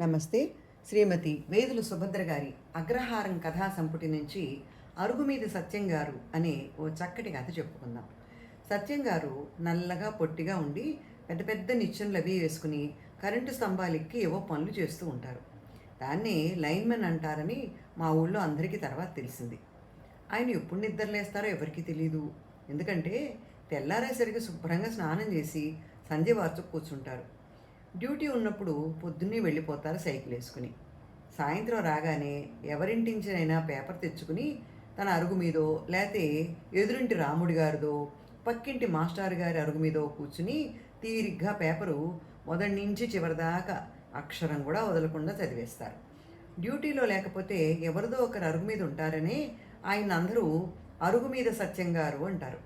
నమస్తే. శ్రీమతి వేదుల సుభద్ర గారి అగ్రహారం కథా సంపుటి నుంచి అరుగు మీద సత్యం గారు అనే ఓ చక్కటి కథ చెప్పుకుందాం. సత్యం గారు నల్లగా పొట్టిగా ఉండి పెద్ద పెద్ద నిచ్చెనలు అవి వేసుకుని కరెంటు స్తంభాలెక్కి ఏవో పనులు చేస్తూ ఉంటారు. దాన్నే లైన్మెన్ అంటారని మా ఊళ్ళో అందరికీ తర్వాత తెలిసింది. ఆయన ఎప్పుడు నిద్రలేస్తారో ఎవరికీ తెలియదు ఎందుకంటే తెల్లారేసరికి శుభ్రంగా స్నానం చేసి సంధ్య వార్చు కూర్చుంటారు. డ్యూటీ ఉన్నప్పుడు పొద్దున్నే వెళ్ళిపోతారు సైకిల్ వేసుకుని. సాయంత్రం రాగానే ఎవరింటించినైనా పేపర్ తెచ్చుకుని తన అరుగు మీదో లేతే ఎదురింటి రాముడి గారిదో పక్కింటి మాస్టర్ గారి అరుగు మీదో కూర్చుని తీరిగ్గా పేపరు మొదటి నుంచి చివరిదాకా అక్షరం కూడా వదలకుండా చదివేస్తారు. డ్యూటీలో లేకపోతే ఎవరిదో ఒకరు అరుగు మీద ఉంటారనే ఆయన అందరూ అరుగు మీద సత్యం గారు అంటారు.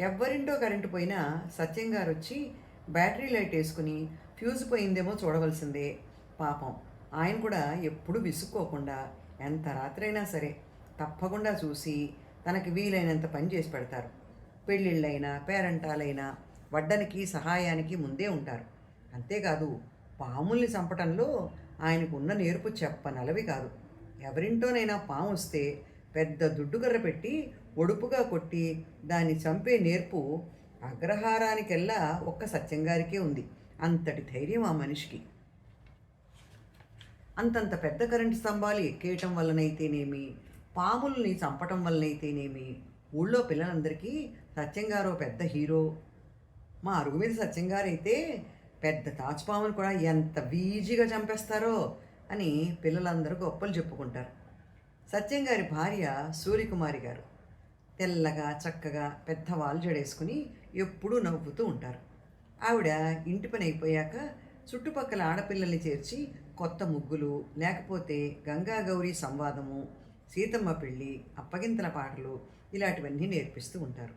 ఎవరింటో కరెంటు పోయినా సత్యం గారు వచ్చి బ్యాటరీ లైట్ వేసుకుని ఫ్యూజ్ పోయిందేమో చూడవలసిందే. పాపం. ఆయన కూడా ఎప్పుడు విసుక్కోకుండా ఎంత రాత్రైనా సరే తప్పకుండా చూసి తనకి వీలైనంత పని చేసి పెడతారు. పెళ్ళిళ్ళైనా పేరంటాలైనా వడ్డనికి సహాయానికి ముందే ఉంటారు. అంతేకాదు పాముల్ని చంపటంలో ఆయనకున్న నేర్పు చెప్పనలవి కాదు. ఎవరింటోనైనా పాము వస్తే పెద్ద దుడ్డుకర్ర పెట్టి ఒడుపుగా కొట్టి దాన్ని చంపే నేర్పు అగ్రహారానికెల్లా ఒక్క సత్యంగారికే ఉంది. అంతటి ధైర్యం ఆ మనిషికి. అంతంత పెద్ద కరెంటు స్తంభాలు ఎక్కేయటం వల్లనైతేనేమి పాముల్ని చంపటం వల్లనైతేనేమి ఊళ్ళో పిల్లలందరికీ సత్యంగారో పెద్ద హీరో మా అరుగు మీద సత్యంగారైతే అయితే పెద్ద తాచుపామును కూడా ఎంత వీజీగా చంపేస్తారో అని పిల్లలందరూ గొప్పలు చెప్పుకుంటారు. సత్యంగారి భార్య సూర్యకుమారి గారు తెల్లగా చక్కగా పెద్ద వాళ్ళు జడేసుకుని ఎప్పుడూ నవ్వుతూ ఉంటారు. ఆవిడ ఇంటి పని అయిపోయాక చుట్టుపక్కల ఆడపిల్లల్ని చేర్చి కొత్త ముగ్గులు లేకపోతే గంగా గౌరీ సంవాదము సీతమ్మ పెళ్ళి అప్పగింతల పాటలు ఇలాంటివన్నీ నేర్పిస్తూ ఉంటారు.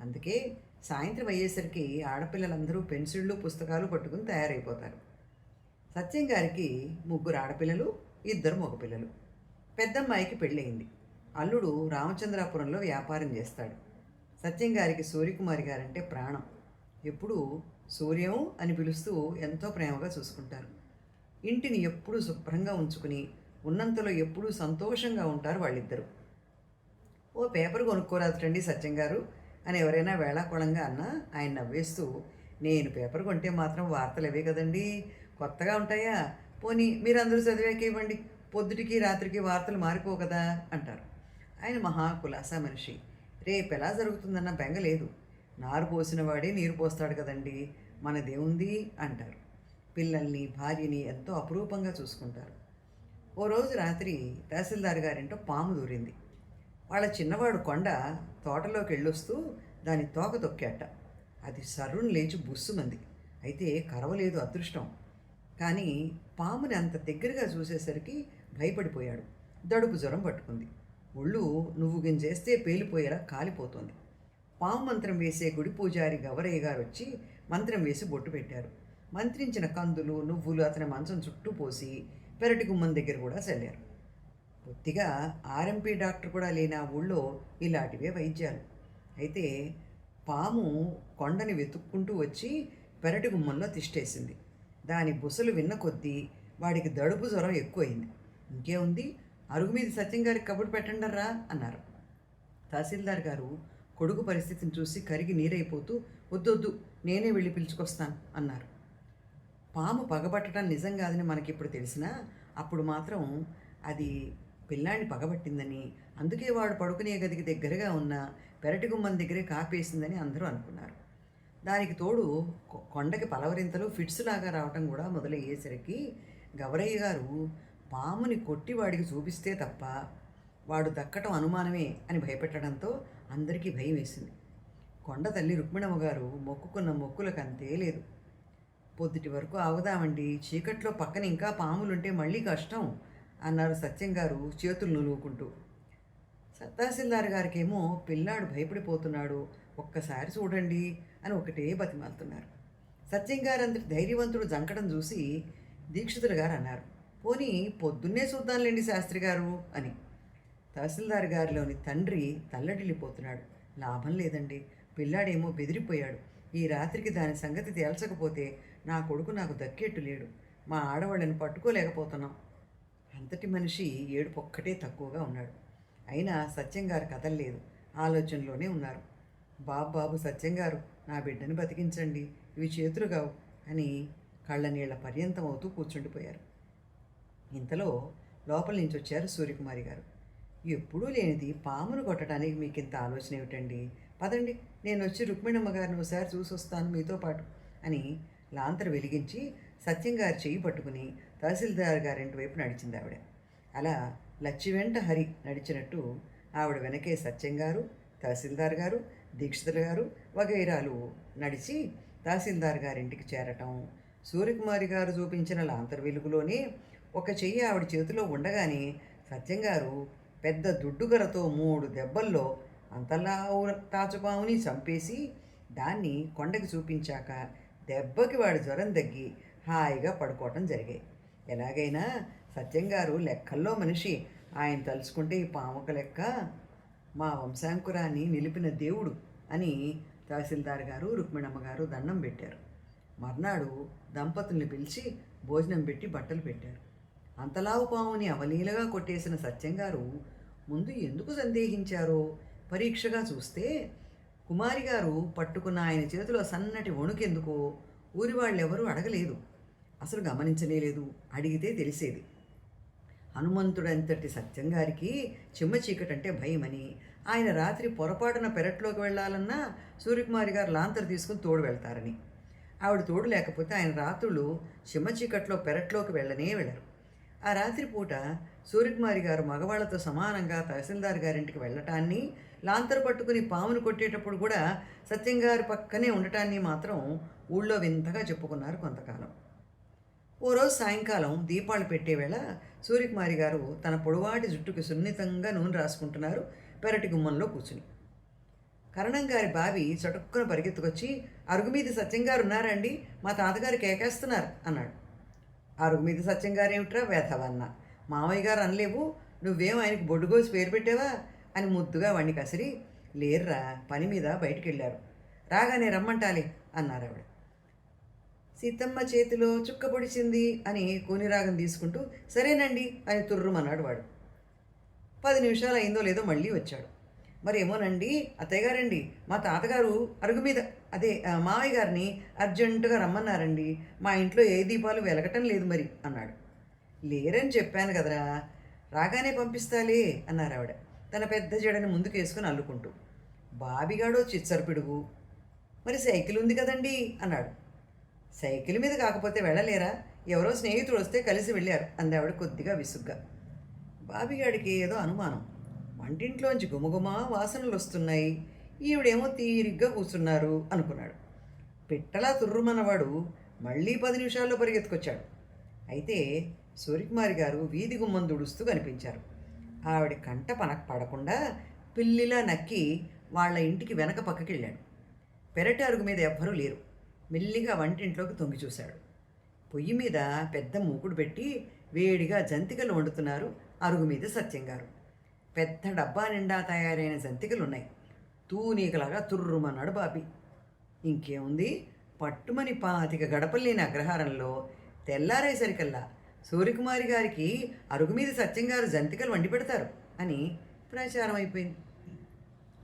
అందుకే సాయంత్రం అయ్యేసరికి ఆడపిల్లలందరూ పెన్సిళ్ళు పుస్తకాలు పట్టుకుని తయారైపోతారు. సత్యం గారికి ముగ్గురు ఆడపిల్లలు ఇద్దరు మగపిల్లలు. పెద్దమ్మాయికి పెళ్ళయింది. అల్లుడు రామచంద్రాపురంలో వ్యాపారం చేస్తాడు. సత్యం గారికి సూర్యకుమారి గారంటే ప్రాణం. ఎప్పుడూ సూర్యం అని పిలుస్తూ ఎంతో ప్రేమగా చూసుకుంటారు. ఇంటిని ఎప్పుడూ శుభ్రంగా ఉంచుకుని ఉన్నంతలో ఎప్పుడూ సంతోషంగా ఉంటారు వాళ్ళిద్దరూ. ఓ పేపర్ కొనుక్కోరాదుటండి సత్యం గారు అని ఎవరైనా వేళాకోళంగా అన్నా ఆయన నవ్వేస్తూ నేను పేపర్ కొంటే మాత్రం వార్తలు అవే కదండి. కొత్తగా ఉంటాయా? పోనీ మీరందరూ చదివాక ఇవ్వండి. పొద్దుటికి రాత్రికి వార్తలు మారిపో కదా అంటారు. ఆయన మహా కులాసా మనిషి. రేపు ఎలా జరుగుతుందన్న బెంగ లేదు. నారు పోసిన వాడే నీరు పోస్తాడు కదండి మనదేముంది అంటారు. పిల్లల్ని భార్యని ఎంతో అపురూపంగా చూసుకుంటారు. ఓ రోజు రాత్రి తహసీల్దార్ గారింటో పాము దూరింది. వాళ్ళ చిన్నవాడు కొండ తోటలోకి వెళ్ళొస్తూ దాని తోక తొక్కేట. అది సర్రును లేచి బుస్సుమంది. అయితే కరవలేదు అదృష్టం. కానీ పాముని అంత దగ్గరగా చూసేసరికి భయపడిపోయాడు. దడుపు జ్వరం పట్టుకుంది. ఒళ్ళు నువ్వు గింజేస్తే పేలిపోయేలా కాలిపోతుంది. పాము మంత్రం వేసే గుడి పూజారి గవరయ్య గారు వచ్చి మంత్రం వేసి బొట్టు పెట్టారు. మంత్రించిన కందులు నువ్వులు అతని మంచం చుట్టూ పోసి పెరటి గుమ్మం దగ్గర కూడా చల్లారు. కొద్దిగా ఆర్ఎంపీ డాక్టర్ కూడా లేని ఆ ఊళ్ళో ఇలాంటివే వైద్యాలు. అయితే పాము కొండని వెతుక్కుంటూ వచ్చి పెరటి గుమ్మంలో తిష్టేసింది. దాని బుసలు విన్న కొద్దీ వాడికి దడుపు జ్వరం ఎక్కువైంది. ఇంకేముంది? అరుగు మీద సత్యం గారికి కబురు పెట్టండర్రా అన్నారు. తహసీల్దార్ గారు కొడుకు పరిస్థితిని చూసి కరిగి నీరైపోతూ వద్దొద్దు నేనే వెళ్ళి పిలుచుకొస్తాను అన్నారు. పాము పగబట్టడం నిజం కాదని మనకిప్పుడు తెలిసినా అప్పుడు మాత్రం అది పిల్లాన్ని పగబట్టిందని అందుకే వాడు పడుకునే గదికి దగ్గరగా ఉన్న పెరటి గుమ్మం దగ్గరే కాపేసిందని అందరూ అనుకున్నారు. దానికి తోడు కొ- కొండకి పలవరింతలు ఫిట్స్ లాగా రావటం కూడా మొదలయ్యేసరికి గవరయ్య గారు పాముని కొట్టి వాడికి చూపిస్తే తప్ప వాడు దక్కటం అనుమానమే అని భయపెట్టడంతో అందరికీ భయం వేసింది. కొండ తల్లి రుక్మిణమ్మ గారు మొక్కుకున్న మొక్కులకు అంతే లేదు. పొద్దుటి వరకు ఆగుదామండి చీకట్లో పక్కన ఇంకా పాములుంటే మళ్ళీ కష్టం అన్నారు సత్యం గారు చేతులు నులువుకుంటూ సత్తాసిల్దార్ గారికేమో పిల్లాడు భయపడిపోతున్నాడు ఒక్కసారి చూడండి అని ఒకటే బతిమాలుతున్నారు. సత్యం గారు అంతటి ధైర్యవంతుడు జంకడం చూసి దీక్షితులు గారు అన్నారు పోనీ పొద్దున్నే చూద్దాంలేండి శాస్త్రి గారు అని. తహసీల్దార్ గారిలోని తండ్రి తల్లడిల్లిపోతున్నాడు. లాభం లేదండి. పిల్లాడేమో బెదిరిపోయాడు. ఈ రాత్రికి దాని సంగతి తేల్చకపోతే నా కొడుకు నాకు దక్కేట్టు లేడు. మా ఆడవాళ్ళని పట్టుకోలేకపోతున్నాం. అంతటి మనిషి ఏడుపు ఒక్కటే తక్కువగా ఉన్నాడు. అయినా సత్యం గారు కదలలేదు ఆలోచనలోనే ఉన్నారు. బాబు సత్యం గారు నా బిడ్డని బతికించండి. ఇవి చేతురుగావు అని కళ్ళ నీళ్ళ పర్యంతం అవుతూ కూర్చుండిపోయారు. ఇంతలో లోపల నుంచి వచ్చారు సూర్యకుమారి గారు. ఎప్పుడూ లేనిది పామును కొట్టడానికి మీకు ఇంత ఆలోచన ఏమిటండి? పదండి నేను వచ్చి రుక్మిణమ్మ గారిని ఒకసారి చూసి వస్తాను మీతో పాటు అని లాంతరు వెలిగించి సత్యం గారి చెయ్యి పట్టుకుని తహసీల్దార్ గారింటి వైపు నడిచింది ఆవిడ అలా లచ్చి వెంట హరి నడిచినట్టు ఆవిడ వెనకే సత్యం గారు తహసీల్దార్ గారు దీక్షితులు గారు వగైరాలు నడిచి తహసీల్దార్ గారింటికి చేరటం. సూర్యకుమారి గారు చూపించిన లాంతర్ వెలుగులోనే ఒక చెయ్యి ఆవిడ చేతిలో ఉండగానే సత్యం గారు పెద్ద దుడ్డుగరతో మూడు దెబ్బల్లో అంతలా తాచుపాముని చంపేసి దాన్ని కొండకి చూపించాక దెబ్బకి వాడి జ్వరం తగ్గి హాయిగా పడుకోవటం జరిగాయి. ఎలాగైనా సత్యంగారు లెక్కల్లో మనిషి. ఆయన తలుచుకుంటే ఈ పాముక లెక్క మా వంశాంకురాన్ని నిలిపిన దేవుడు అని తహసీల్దార్ గారు రుక్మిణమ్మ గారు దండం పెట్టారు. మర్నాడు దంపతుల్ని పిలిచి భోజనం పెట్టి బట్టలు పెట్టారు. అంతలావు పాముని అవలీలగా కొట్టేసిన సత్యంగారు ముందు ఎందుకు సందేహించారో పరీక్షగా చూస్తే కుమారి గారు పట్టుకున్న ఆయన చేతిలో సన్నటి వణుకెందుకో ఊరి వాళ్ళెవరూ అడగలేదు. అసలు గమనించలేదు అడిగితే తెలిసేది. హనుమంతుడంతటి సత్యంగారికి చిమ్మ చీకటంటే భయమని ఆయన రాత్రి పొరపాటున పెరట్లోకి వెళ్ళాలన్నా సూర్యకుమారి గారు లాంతరు తీసుకుని తోడు వెళ్తారని. ఆవిడ తోడు లేకపోతే ఆయన రాత్రులు చిమ్మ చీకట్లో పెరట్లోకి వెళ్ళనే వెళ్ళరు. ఆ రాత్రిపూట సూర్యకుమారి గారు మగవాళ్ళతో సమానంగా తహసీల్దార్ గారింటికి వెళ్ళటాన్ని లాంతరు పట్టుకుని పామును కొట్టేటప్పుడు కూడా సత్యం గారి పక్కనే ఉండటాన్ని మాత్రం ఊళ్ళో వింతగా చెప్పుకున్నారు కొంతకాలం. ఓ రోజు సాయంకాలం దీపాలు పెట్టే వేళ సూర్యకుమారి గారు తన పొడవాటి జుట్టుకి సున్నితంగా నూనె రాసుకుంటున్నారు పెరటి గుమ్మంలో కూర్చుని. కరణం గారి బావి చటుక్కున పరిగెత్తుకొచ్చి అరుగు మీద సత్యం గారు ఉన్నారండి మా తాతగారు కేకేస్తున్నారు అన్నాడు. ఆ మీద సత్యం గారు ఏమిట్రా వేధవన్న. మామయ్య గారు అనలేవు. నువ్వేం ఆయనకు బొడ్డుగోసి పేరు పెట్టావా? అని ముద్దుగా వాణ్ణి కసిరి. లేర్రా పని మీద బయటికి వెళ్ళారు రాగానే రమ్మంటాలి అన్నారు ఆవిడ. సీతమ్మ చేతిలో చుక్క పొడిచింది అని కోనిరాగం తీసుకుంటూ సరేనండి అని తుర్రుమన్నాడు వాడు. పది నిమిషాలు అయిందో లేదో మళ్ళీ వచ్చాడు. మరేమోనండి? అత్తయ్య గారండి. మా తాతగారు అరుగు మీద అదే మావయ్య గారిని అర్జెంటుగా రమ్మన్నారండి. మా ఇంట్లో ఏ దీపాలు వెలగటం లేదు మరి అన్నాడు. లేరని చెప్పాను కదరా. రాగానే పంపిస్తాలే అన్నారు ఆవిడ. తన పెద్ద జడని ముందుకేసుకుని అల్లుకుంటూ. బాబిగాడో చిచ్చరు పిడుగు మరి సైకిల్ ఉంది కదండి అన్నాడు. సైకిల్ మీద కాకపోతే వెళ్ళలేరా? ఎవరో స్నేహితుడు వస్తే కలిసి వెళ్ళారు అంది ఆవిడ కొద్దిగా విసుగ్గా. బాబిగాడికి ఏదో అనుమానం. వంటింట్లోంచి గుమగుమా వాసనలు వస్తున్నాయి ఈవిడేమో తీరిగ్గా కూర్చున్నారు అనుకున్నాడు. పిట్టలా తుర్రుమన్నవాడు మళ్ళీ పది నిమిషాల్లో పరిగెత్తుకొచ్చాడు. అయితే సూర్యకుమారి గారు వీధి గుమ్మం దుడుస్తూ కనిపించారు. ఆవిడ కంట పనక పడకుండా పిల్లిలా నక్కి వాళ్ళ ఇంటికి వెనక పక్కకి వెళ్ళాడు పెరటి అరుగు మీద ఎవ్వరూ లేరు. మెల్లిగా వంటింట్లోకి తొంగి చూశాడు. పొయ్యి మీద పెద్ద మూకుడు పెట్టి వేడిగా జంతికలు వండుతున్నారు అరుగు మీద సత్యం గారు పెద్ద డబ్బా నిండా తయారైన జంతికలు ఉన్నాయి తూనీకలాగా తుర్రుమన్నాడు బాబీ. ఇంకేముంది? పట్టుమని పాతిక గడపలేని అగ్రహారంలో తెల్లారేసరికల్లా సూర్యకుమారి గారికి అరుగు మీద సత్యం గారు జంతికలు వండి పెడతారు అని ప్రచారం అయిపోయింది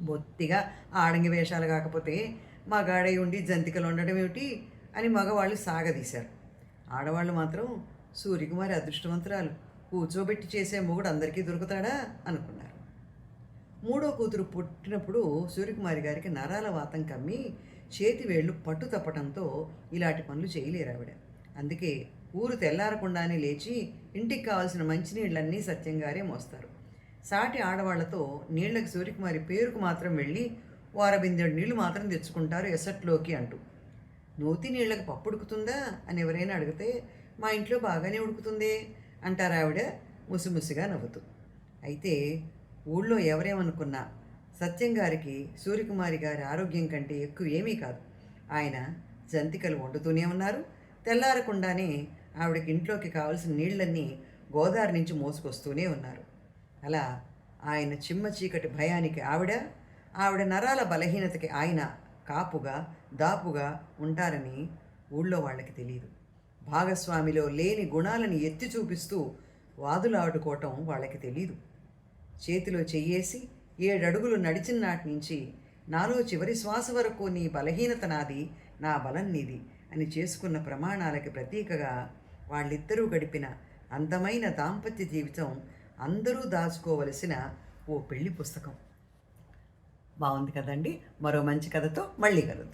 బొత్తిగా ఆడంగి వేషాలు కాకపోతే మగాడై ఉండి జంతికలు ఉండడం ఏమిటి అని మగవాళ్ళు సాగదీశారు. ఆడవాళ్ళు మాత్రం సూర్యకుమారి అదృష్టవంతురాలు. కూర్చోబెట్టి చేసే మొగుడు అందరికీ దొరుకుతాడా? అనుకున్నారు. మూడో కూతురు పుట్టినప్పుడు సూర్యకుమారి గారికి నరాల వాతం కమ్మి చేతి వేళ్ళు పట్టు తప్పటంతో ఇలాంటి పనులు చేయలేరు ఆవిడ. అందుకే ఊరు తెల్లారకుండానే లేచి ఇంటికి కావాల్సిన మంచినీళ్ళన్నీ సత్యంగారే మోస్తారు. సాటి ఆడవాళ్ళతో నీళ్ళకు సూర్యకుమారి పేరుకు మాత్రం వెళ్ళి వారబిందెడు నీళ్ళు మాత్రం తెచ్చుకుంటారు ఎసట్లోకి అంటూ. నూతి నీళ్ళకి పప్పు ఉడుకుతుందా అని ఎవరైనా అడిగితే మా ఇంట్లో బాగానే ఉడుకుతుందే? అంటారు ఆవిడ ముసిముసిగా నవ్వుతూ. అయితే ఊళ్ళో ఎవరేమనుకున్నా సత్యం గారికి సూర్యకుమారి గారి ఆరోగ్యం కంటే ఎక్కువ ఏమీ కాదు. ఆయన జంతికలు వండుతూనే ఉన్నారు. తెల్లారకుండానే ఆవిడకి ఇంట్లోకి కావలసిన నీళ్ళన్నీ గోదావరి నుంచి మోసుకొస్తూనే ఉన్నారు. అలా ఆయన చిమ్మ చీకటి భయానికి ఆవిడ ఆవిడ నరాల బలహీనతకి ఆయన కాపుగా దాపుగా ఉంటారని ఊళ్ళో వాళ్ళకి తెలియదు. భాగస్వామిలో లేని గుణాలను ఎత్తి చూపిస్తూ వాదులాడుకోవటం వాళ్ళకి తెలీదు. చేతిలో చెయ్యేసి ఏడడుగులు నడిచిన నాటి నుంచి నాలో చివరి శ్వాస వరకు నీ బలహీనత నాది నా బలం నీది అని చేసుకున్న ప్రమాణాలకి ప్రతీకగా వాళ్ళిద్దరూ గడిపిన అందమైన దాంపత్య జీవితం అందరూ దాచుకోవలసిన ఓ పెళ్ళి పుస్తకం. బాగుంది కదండి. మరో మంచి కథతో మళ్ళీ కలుద్దాం.